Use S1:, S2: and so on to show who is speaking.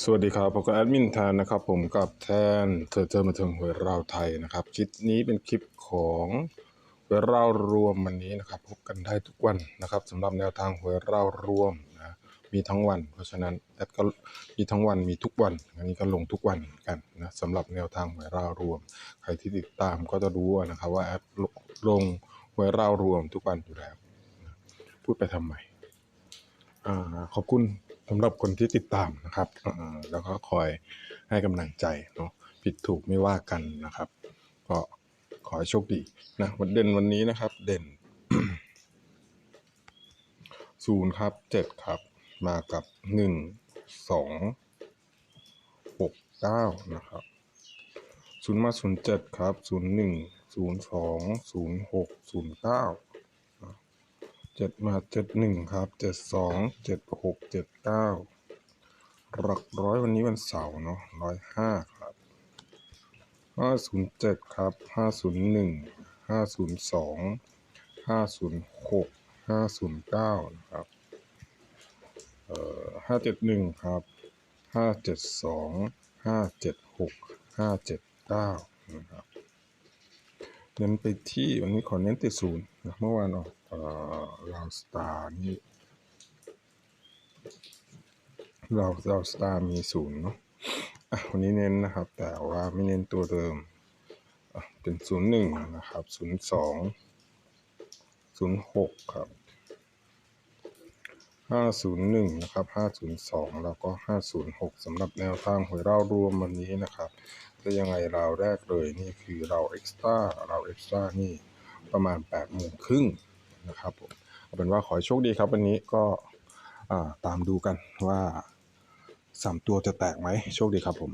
S1: สวัสดีครับผมก็แอดมินแทนนะครับ ผมกับแทนเธอเจอมาถึงหวยเราไทยนะครับคลิปนี้เป็นคลิปของหวยเรารวมวันนี้นะครับ พบกันได้ทุกวันนะครับสำหรับแนวทางหวยเรารวมนะมีทั้งวัน เพราะฉะนั้นแอดก็มีทั้งวันมีทุกวันอันนี้ก็ลงทุกวันกันนะสำหรับแนวทางหวยเรารวม ใครที่ติดตามก็จะรู้นะครับ ว่าแอดลงหวยเรารวมทุกวันอยู่แล้วพูดไปทำไมอ่าขอบคุณ สำหรับคนที่ติดตามนะครับแล้วก็คอยให้กำลังใจเนาะผิดถูกไม่ว่ากันนะครับ ก็ขอให้โชคดีนะวันเด่นวันนี้นะครับ เด่นศูนย์ครับเจ็ดครับ มากับหนึ่งสองหกเก้านะครับศูนย์มาศูนย์เจ็ดครับศูนย์หนึ่งศูนย์สองศูนย์หกศูนย์เก้า จ็ดมาเจ็ดหนึ่งครับเจ็ดสองเจ็ดหกเจ็ดเก้าหลักร้อยวันนี้วันเสาร์เนาะร้อยห้าครับห้าศูนย์เจ็ดครับห้าศูนย์หนึ่งห้าศูนย์สองห้าศูนย์หกห้าศูนย์เก้านะครับเอ่อห้าเจ็ดหนึ่งครับห้าเจ็ดสองห้าเจ็ดหกห้าเจ็ดเก้านะครับ เน้นไปที่วันนี้ขอเน้นติดศูนย์นะเมื่อวานออกลาวสตาร์นี่เราเราสตาร์มีศูนย์เนาะวันนี้เน้นนะครับ แต่ว่าไม่เน้นตัวเดิมเป็นศูนย์หนึ่งนะครับศูนย์สองศูนย์หกครับ ห้าศูนย์หนึ่งนะครับห้าศูนย์สองแล้วก็ห้าศูนย์หกสำหรับแนวทางหวยเรารวมวันนี้นะครับ จะยังไงเราแรกเลยนี่คือเราเอ็กซ์ตร้าเราเอ็กซ์ตร้านี่ประมาณ8ปดโมงครึ่งนะครับผมเอาเป็นว่าขอให้โชคดีครับวันนี้ก็ตามดูกันว่า 3 ตัวจะแตกไหมโชคดีครับผม